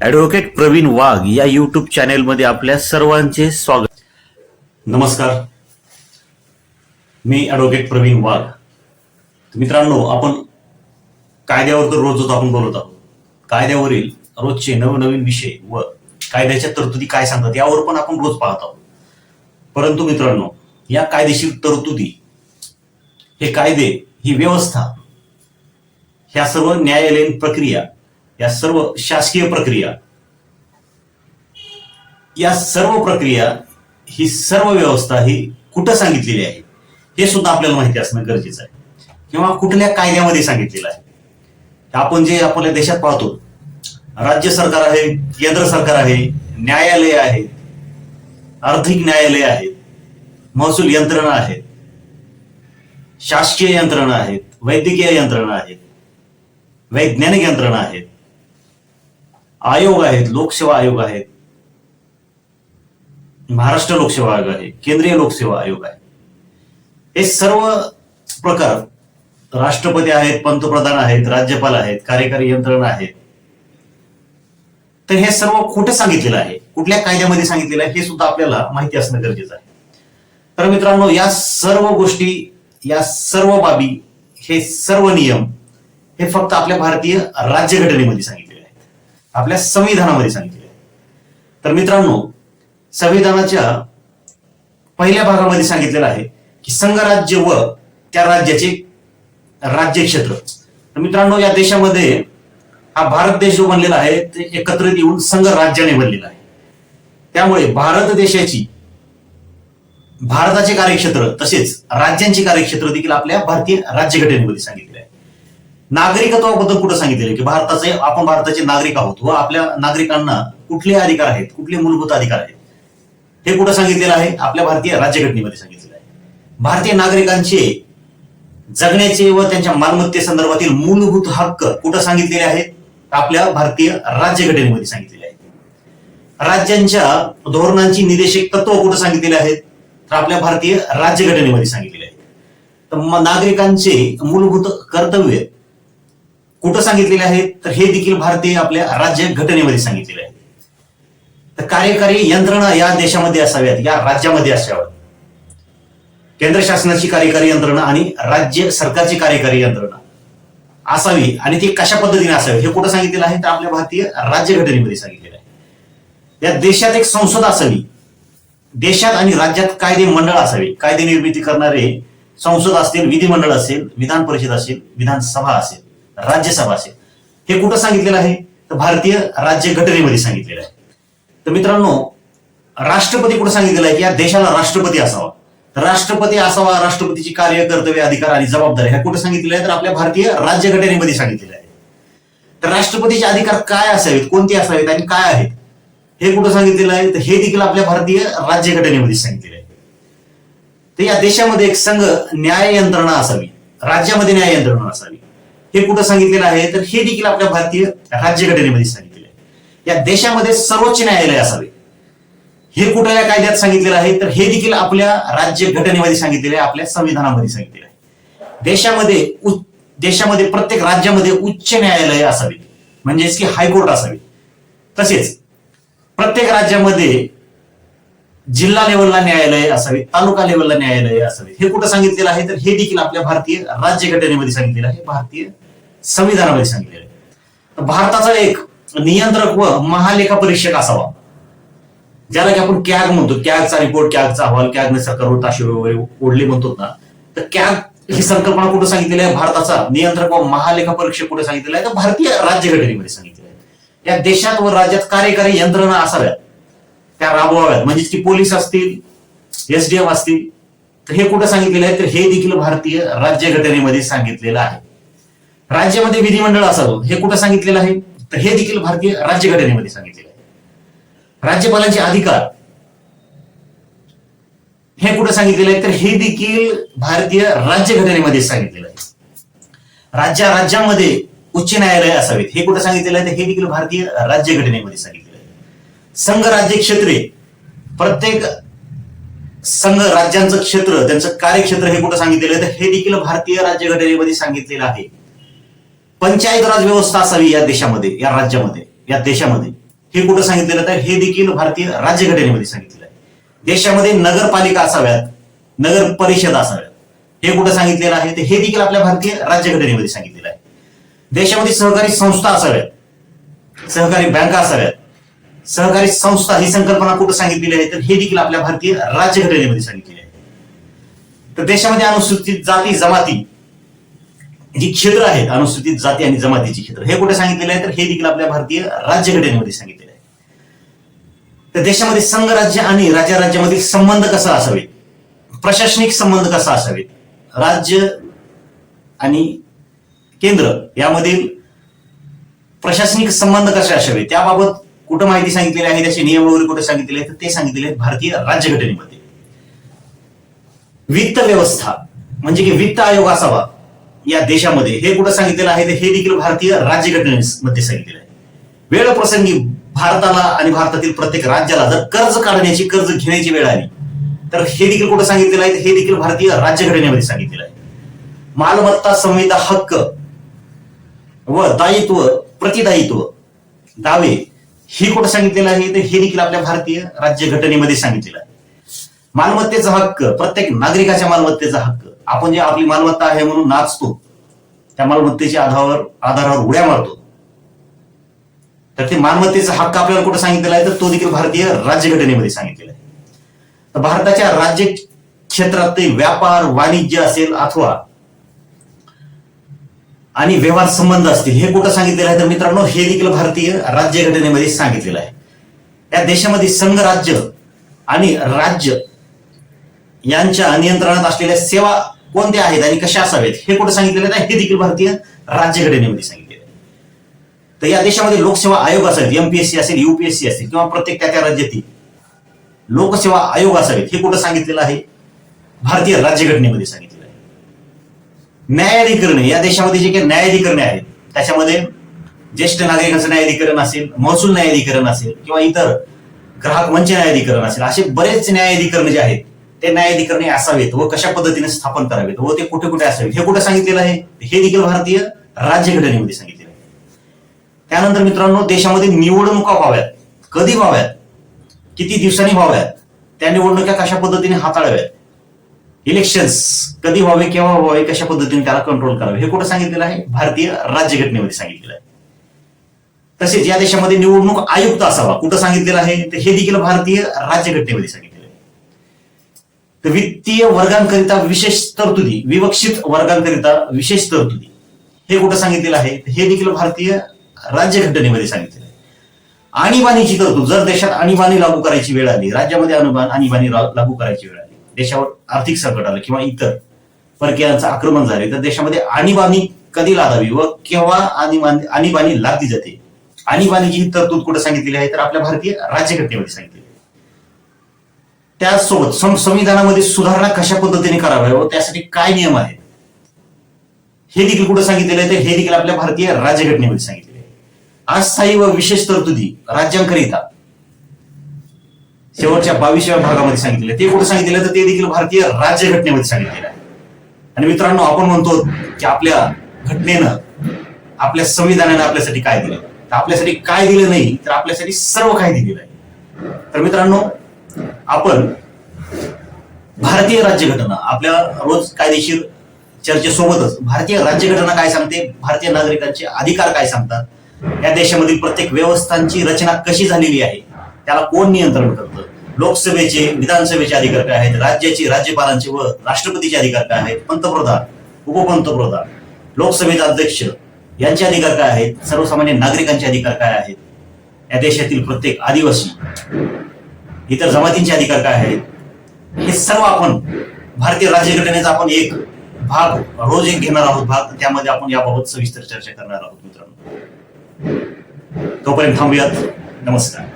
Advocate Pravin वाघ या YouTube चॅनेलमध्ये आपल्या सर्वांचे स्वागत. नमस्कार. मी ॲडव्होकेट प्रवीण वाघ मित्रांनो आपण कायद्यावर तर रोजच आपण बोलत आहोत. कायद्यावरील रोजचे नवनवीन विषय व कायद्याच्या तरतुदी काय सांगतात यावर पण आपण रोज पाहत आहोत. परंतु मित्रांनो या कायदेशीर तरतुदी हे कायदे ही व्यवस्था ह्या सर्व न्यायालयीन प्रक्रिया या सर्व शासकीय प्रक्रिया. या सर्व प्रक्रिया ही सर्व व्यवस्था ही कुठं सांगितलेली आहे? हे सुद्धा आपल्याला माहिती असणं गरजेचं आहे. किंवा कुठल्या कायद्यामध्ये सांगितलेलं आहे? आपण जे आपल्या देशात पाहतो राज्य सरकार आहे केंद्र सरकार आहे न्यायालय आहे आर्थिक न्यायालय आहेत महसूल यंत्रणा आहेत शासकीय यंत्रणा आहेत वैद्यकीय यंत्रणा आहेत वैज्ञानिक यंत्रणा आहेत आयोग आहेत लोकसेवा आयोग आहेत. महाराष्ट्र लोकसेवा आयोग आहे केंद्रीय लोकसेवा आयोग आहे. हे सर्व प्रकार राष्ट्रपती आहेत पंतप्रधान आहेत राज्यपाल आहेत कार्यकारी यंत्रणा आहेत. तर हे सर्व कुठे सांगितलेलं आहे. कुठल्या कायद्यामध्ये सांगितलेलं आहे हे सुद्धा आपल्याला माहिती असणं गरजेचं आहे. तर मित्रांनो या सर्व गोष्टी या सर्व बाबी हे सर्व नियम हे फक्त आपल्या भारतीय राज्यघटनेमध्ये सांगितले आपल्या संविधानामध्ये सांगितले तर मित्रांनो संविधानाच्या पहिल्या भागामध्ये सांगितलेलं आहे की संघराज्य व त्या राज्याचे राज्य क्षेत्र तर मित्रांनो या देशामध्ये हा भारत देश जो बनलेला आहे ते एकत्रित येऊन संघ राज्याने बनलेला आहे. त्यामुळे भारत देशाची भारताचे कार्यक्षेत्र तसेच राज्यांचे कार्यक्षेत्र देखील आपल्या भारतीय राज्यघटनेमध्ये सांगितले आहे. नागरिकत्वाबद्दल कुठं सांगितलेलं की भारताचे आपण भारताचे नागरिक आहोत व आपल्या नागरिकांना कुठले अधिकार आहेत कुठले मूलभूत अधिकार आहेत? हे कुठं सांगितलेलं आहे? आपल्या भारतीय राज्यघटनेमध्ये सांगितलेलं आहे. भारतीय नागरिकांचे जगण्याचे व त्यांच्या मालमत्ते संदर्भातील मूलभूत हक्क कुठं सांगितलेले आहेत? आपल्या भारतीय राज्यघटनेमध्ये सांगितलेले आहेत. राज्यांच्या धोरणांची निदेशक तत्व कुठं सांगितलेले आहेत? तर आपल्या भारतीय राज्यघटनेमध्ये सांगितलेले आहेत. तर नागरिकांचे मूलभूत कर्तव्य कुठं सांगितलेले आहेत? तर हे देखील भारतीय आपल्या राज्य घटनेमध्ये सांगितलेले आहे. तर कार्यकारी यंत्रणा या देशामध्ये असाव्यात या राज्यामध्ये असाव्यात. केंद्र शासनाची कार्यकारी यंत्रणा आणि राज्य सरकारची कार्यकारी यंत्रणा असावी आणि ती कशा पद्धतीने असावी हे कुठं सांगितलेलं आहे? तर आपल्या भारतीय राज्य घटनेमध्ये सांगितलेलं आहे. या देशात एक संसद असावी. देशात आणि राज्यात कायदे मंडळ असावे. कायदे निर्मिती करणारे संसद असतील विधिमंडळ असेल विधान परिषद असेल विधानसभा असेल. राज्यसभा असेल हे कुठं सांगितलेलं आहे? तर भारतीय राज्य घटनेमध्ये सांगितलेलं आहे. तर मित्रांनो राष्ट्रपती कुठं सांगितलेलं आहे? की या देशाला राष्ट्रपती असावा. तर राष्ट्रपती असावा राष्ट्रपतीची कार्य कर्तव्य अधिकार आणि जबाबदारी ह्या कुठं सांगितलेलं आहे तर आपल्या भारतीय राज्य घटनेमध्ये सांगितलेलं आहे तर राष्ट्रपतीचे अधिकार काय असावेत? कोणते असावेत आणि काय आहेत? हे कुठं सांगितलेलं आहे? तर हे देखील आपल्या भारतीय राज्य घटनेमध्ये सांगितलेलं आहे. तर या देशामध्ये एक संघ न्याय यंत्रणा असावी. राज्यामध्ये न्याय यंत्रणा असावी. हे कुठं सांगितलेलं आहे? तर हे देखील आपल्या भारतीय राज्यघटनेमध्ये सांगितलेलं आहे. या देशामध्ये सर्वोच्च न्यायालय असावे. हे कुठं या कायद्यात सांगितलेलं आहे? तर हे देखील आपल्या राज्य घटनेमध्ये सांगितलेले आहे आपल्या संविधानामध्ये सांगितलेलं आहे. देशामध्ये देशामध्ये प्रत्येक राज्यामध्ये उच्च न्यायालय असावे. म्हणजेच की हायकोर्ट असावे. तसेच प्रत्येक राज्यामध्ये जिल्हा लेवलला न्यायालय असावे तालुका लेवलला न्यायालय असावे. हे कुठं सांगितलेलं आहे? तर हे देखील आपल्या भारतीय राज्यघटनेमध्ये सांगितलेलं आहे. भारतीय संविधानामध्ये सांगितलेलं आहे. भारताचा एक नियंत्रक व महालेखा परीक्षक असावा. ज्याला की आपण कॅग म्हणतो. कॅगचा रिपोर्ट कॅगचा अहवाल कॅगने सरकारवर ताशी वगैरे ओढले म्हणतो ना. तर कॅग ही संकल्पना कुठं सांगितलेली आहे? भारताचा नियंत्रक व महालेखा परीक्षक कुठे सांगितलेला आहे? तर भारतीय राज्यघटनेमध्ये सांगितलेलं आहे. या देशात व राज्यात कार्यकारी यंत्रणा असाव्यात. त्या राबवाव्यात. म्हणजेच की पोलीस असतील एसडीएफ असतील तर हे कुठं सांगितलेलं आहे? तर हे देखील भारतीय राज्यघटनेमध्ये सांगितलेलं आहे. राज्यामध्ये विधिमंडळ असावं हे कुठं सांगितलेलं आहे? तर हे देखील भारतीय राज्य घटनेमध्ये सांगितलेलं आहे. राज्यपालांचे अधिकार हे कुठं सांगितलेलं आहे? तर हे देखील भारतीय राज्य घटनेमध्ये सांगितलेलं आहे. राज्या राज्यामध्ये उच्च न्यायालय असावेत हे कुठं सांगितलेलं आहे? तर हे देखील भारतीय राज्यघटनेमध्ये सांगितलेलं आहे. संघ राज्य क्षेत्रे प्रत्येक संघ राज्यांचं क्षेत्र त्यांचं कार्यक्षेत्र हे कुठं सांगितलेलं आहे? तर हे देखील भारतीय राज्यघटनेमध्ये सांगितलेलं आहे. पंचायत राज व्यवस्था असावी या देशामध्ये या राज्यामध्ये या देशामध्ये. हे कुठं सांगितलेलं तर हे देखील भारतीय राज्यघटनेमध्ये सांगितलेलं आहे. देशामध्ये नगरपालिका असाव्यात नगर परिषद असाव्यात. हे कुठं सांगितलेलं आहे? तर हे देखील आपल्या भारतीय राज्यघटनेमध्ये सांगितलेलं आहे. देशामध्ये सहकारी संस्था असाव्यात सहकारी बँका असाव्यात. सहकारी संस्था ही संकल्पना कुठं सांगितलेली आहे? तर हे देखील आपल्या भारतीय राज्यघटनेमध्ये सांगितलेले आहे. तर देशामध्ये अनुसूचित जाती जमाती जी क्षेत्र आहेत अनुसूचित जाती आणि जमातीची क्षेत्र हे कुठे सांगितलेले आहे? तर हे देखील आपल्या भारतीय राज्यघटनेमध्ये सांगितलेले आहे. तर देशामध्ये संघ राज्य आणि राज्य राज्यामधील संबंध कसा असावे प्रशासनिक संबंध कसा असावे राज्य आणि केंद्र यामधील प्रशासनिक संबंध कसे असावे त्याबाबत कुठं माहिती सांगितलेली आहे? त्याचे नियम वगैरे कुठे सांगितलेले तर ते सांगितलेले आहेत भारतीय राज्यघटनेमध्ये. वित्त व्यवस्था म्हणजे की वित्त आयोग असावा या देशामध्ये हे कुठं सांगितलेलं आहे? हे देखील भारतीय राज्यघटनेमध्ये सांगितलेलं आहे. वेळ प्रसंगी भारताला आणि भारतातील प्रत्येक राज्याला जर कर्ज काढण्याची कर्ज घेण्याची वेळ आली तर हे देखील कुठं सांगितलेलं आहे? हे देखील भारतीय राज्यघटनेमध्ये सांगितलेलं आहे. मालमत्ता संहिता हक्क व दायित्व प्रतिदायित्व दावे हे कुठं सांगितलेलं आहे? तर हे देखील आपल्या भारतीय राज्यघटनेमध्ये सांगितलेलं आहे. मालमत्तेचा हक्क प्रत्येक नागरिकाच्या मालमत्तेचा हक्क. आपण जे आपली मालमत्ता आहे म्हणून नाचतो त्या मालमत्तेच्या आधारावर आधारावर उड्या मारतो. तर ते मालमत्तेचा हक्क आपल्याला कुठं सांगितलेला आहे? तर तो देखील भारतीय राज्यघटनेमध्ये सांगितलेला आहे. तर भारताच्या राज्य क्षेत्रातील व्यापार वाणिज्य असेल अथवा आणि व्यवहार संबंध असतील हे कुठं सांगितलेलं आहे? तर मित्रांनो हे देखील भारतीय राज्यघटनेमध्ये सांगितलेलं आहे. या देशामध्ये संघ राज्य आणि राज्य यांच्या नियंत्रणात असलेल्या सेवा कोणत्या आहेत आणि कशा असावेत हे कुठं सांगितलेलं आहे? हे देखील भारतीय राज्यघटनेमध्ये सांगितलेलं आहे. तर या देशामध्ये लोकसेवा आयोग असेल एमपीएससी असेल युपीएससी असेल किंवा प्रत्येक त्या त्या राज्यातील लोकसेवा आयोग असावेत हे कुठं सांगितलेलं आहे? भारतीय राज्यघटनेमध्ये सांगितलं न्यायाधिकरणे या देशामध्ये जे काही न्यायाधिकरणे आहेत त्याच्यामध्ये ज्येष्ठ नागरिकांचं न्यायाधिकरण असेल महसूल न्यायाधिकरण असेल किंवा इतर ग्राहक मंच न्यायाधिकरण असेल असे बरेच न्यायाधिकरण जे आहेत ते न्यायाधिकरणे असावेत व कशा पद्धतीने स्थापन करावेत व ते कुठे कुठे असावेत हे कुठे सांगितलेलं आहे? हे देखील भारतीय राज्यघटनेमध्ये सांगितलेलं आहे. त्यानंतर मित्रांनो देशामध्ये निवडणुका व्हाव्यात. कधी व्हाव्यात? किती दिवसांनी व्हाव्यात? त्या निवडणुका कशा पद्धतीने हाताळाव्यात? इलेक्शन्स कधी व्हावे केव्हा व्हावे कशा पद्धतीने त्याला कंट्रोल करावे हे कुठं सांगितलेलं आहे? भारतीय राज्यघटनेमध्ये सांगितलेलं आहे. तसेच या देशामध्ये निवडणूक आयुक्त असावा कुठं सांगितलेलं आहे? तर हे देखील भारतीय राज्यघटनेमध्ये सांगितलेलं आहे. तर वित्तीय वर्गांकरिता विशेष तरतुदी विवक्षित वर्गांकरिता विशेष तरतुदी हे कुठं सांगितलेलं आहे? हे देखील भारतीय राज्यघटनेमध्ये सांगितलेलं आहे. आणीबाणीची तरतूद जर देशात आणीबाणी लागू करायची वेळ आली राज्यामध्ये अनुबान आणीबाणी लागू करायची वेळ आली देशावर आर्थिक संकट आलं किंवा इतर परकीयांचं आक्रमण झाले तर देशामध्ये आणीबाणी कधी लादावी व केव्हा आणीबाणी आणीबाणी लागली जाते? आणीबाणीची ही तरतूद कुठे सांगितलेली आहे तर आपल्या भारतीय राज्यघटनेमध्ये सांगितलेली आहे. त्याचसोबत संविधानामध्ये सुधारणा कशा पद्धतीने कराव्या व त्यासाठी काय नियम आहेत? हे देखील कुठे सांगितलेलं आहे तर हे देखील आपल्या भारतीय राज्यघटनेमध्ये सांगितलेले आहे. अस्थायी व विशेष तरतुदी राज्यांकरिता शेवटच्या बावीसव्या भागामध्ये सांगितले ते कुठे सांगितलं तर ते देखील भारतीय राज्यघटनेमध्ये सांगितलेलं आहे. आणि मित्रांनो आपण म्हणतो की आपल्या घटनेनं आपल्या संविधानानं आपल्यासाठी काय दिलं? तर आपल्यासाठी काय दिलं नाही तर आपल्यासाठी सर्व काय दिलेलं आहे. तर मित्रांनो आपण भारतीय राज्यघटना आपल्या रोज कायदेशीर चर्चेसोबतच भारतीय राज्यघटना काय सांगते? भारतीय नागरिकांचे अधिकार काय सांगतात? या देशामधील प्रत्येक व्यवस्थांची रचना कशी झालेली आहे? त्याला कोण नियंत्रण करतं? लोकसभेचे विधानसभेचे अधिकार काय आहेत राज्याचे राज्यपालांचे व राष्ट्रपतीचे अधिकार काय आहेत. पंतप्रधान उपपंतप्रधान लोकसभेचे अध्यक्ष यांचे अधिकार काय आहेत. सर्वसामान्य नागरिकांचे अधिकार काय आहेत. या देशातील प्रत्येक आदिवासी इतर जमातींचे अधिकार काय आहेत. हे सर्व आपण भारतीय राज्यघटनेचा आपण एक भाग रोज एक घेणार आहोत भाग. त्यामध्ये आपण याबाबत सविस्तर चर्चा करणार आहोत मित्रांनो. तोपर्यंत थांबूयात. नमस्कार.